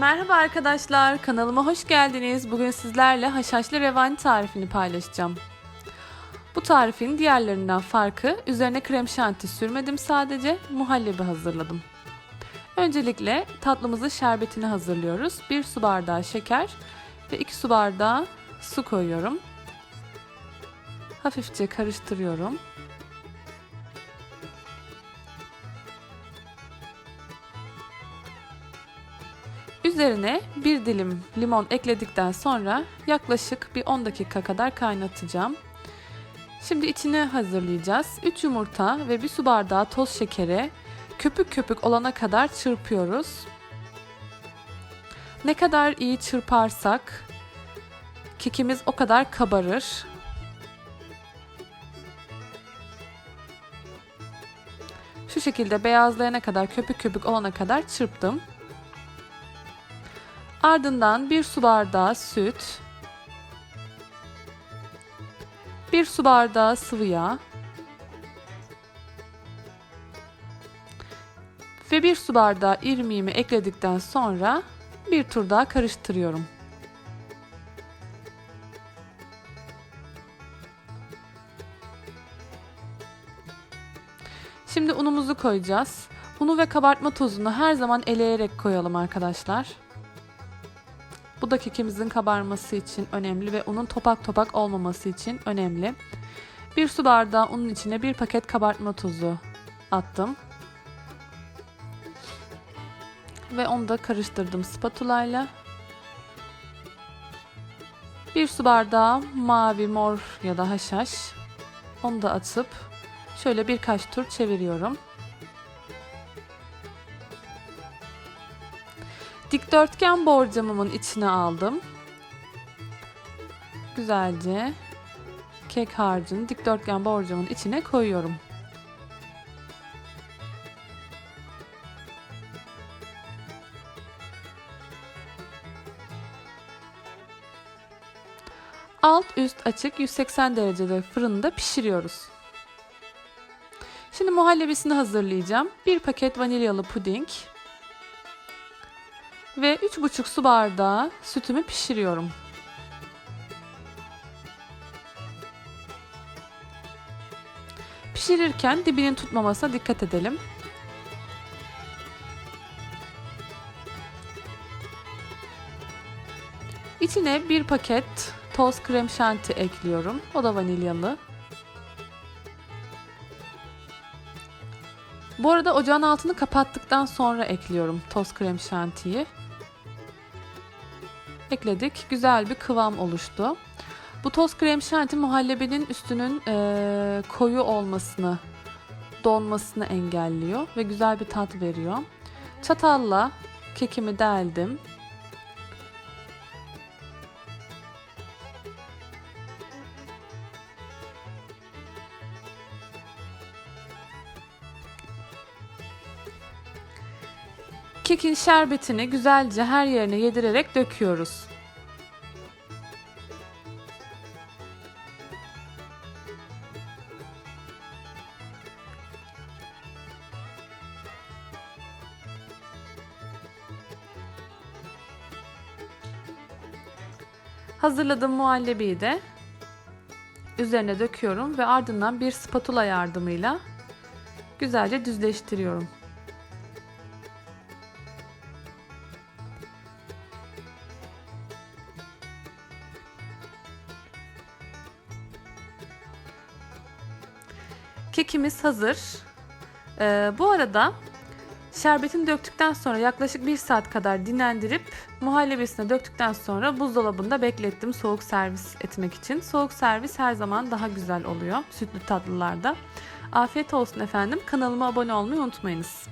Merhaba arkadaşlar, kanalıma hoş geldiniz. Bugün sizlerle haşhaşlı revani tarifini paylaşacağım. Bu tarifin diğerlerinden farkı üzerine krem şanti sürmedim sadece, muhallebi hazırladım. Öncelikle tatlımızın şerbetini hazırlıyoruz. 1 su bardağı şeker ve 2 su bardağı su koyuyorum. Hafifçe karıştırıyorum. Üzerine bir dilim limon ekledikten sonra yaklaşık bir 10 dakika kadar kaynatacağım. Şimdi içini hazırlayacağız. 3 yumurta ve 1 su bardağı toz şekere köpük köpük olana kadar çırpıyoruz. Ne kadar iyi çırparsak kekimiz o kadar kabarır. Şu şekilde beyazlayana kadar köpük köpük olana kadar çırptım. Ardından bir su bardağı süt, bir su bardağı sıvı yağ ve bir su bardağı irmiğimi ekledikten sonra bir tur daha karıştırıyorum. Şimdi unumuzu koyacağız. Unu ve kabartma tozunu her zaman eleyerek koyalım arkadaşlar. Bu da kekimizin kabarması için önemli ve unun topak topak olmaması için önemli. Bir su bardağı unun içine bir paket kabartma tozu attım. Ve onu da karıştırdım spatula ile. Bir su bardağı mavi, mor ya da haşhaş. Onu da atıp şöyle birkaç tur çeviriyorum. Dikdörtgen borcamımın içine aldım. Güzelce kek harcını dikdörtgen borcamın içine koyuyorum. Alt üst açık 180 derecede fırında pişiriyoruz. Şimdi muhallebisini hazırlayacağım. Bir paket vanilyalı puding, ve 3,5 su bardağı sütümü pişiriyorum. Pişirirken dibinin tutmamasına dikkat edelim. İçine bir paket toz krem şanti ekliyorum. O da vanilyalı. Bu arada ocağın altını kapattıktan sonra ekliyorum toz krem şantiyi. Ekledik. Güzel bir kıvam oluştu. Bu toz krem şanti muhallebinin üstünün e, koyu olmasını, donmasını engelliyor ve güzel bir tat veriyor. Çatalla kekimi deldim. Kekin şerbetini güzelce her yerine yedirerek döküyoruz. Hazırladığım muhallebiyi de üzerine döküyorum ve ardından bir spatula yardımıyla güzelce düzleştiriyorum. Kekimiz hazır. Ee, bu arada şerbetini döktükten sonra yaklaşık 1 saat kadar dinlendirip muhallebisine döktükten sonra buzdolabında beklettim soğuk servis etmek için. Soğuk servis her zaman daha güzel oluyor sütlü tatlılarda. Afiyet olsun efendim. Kanalıma abone olmayı unutmayınız.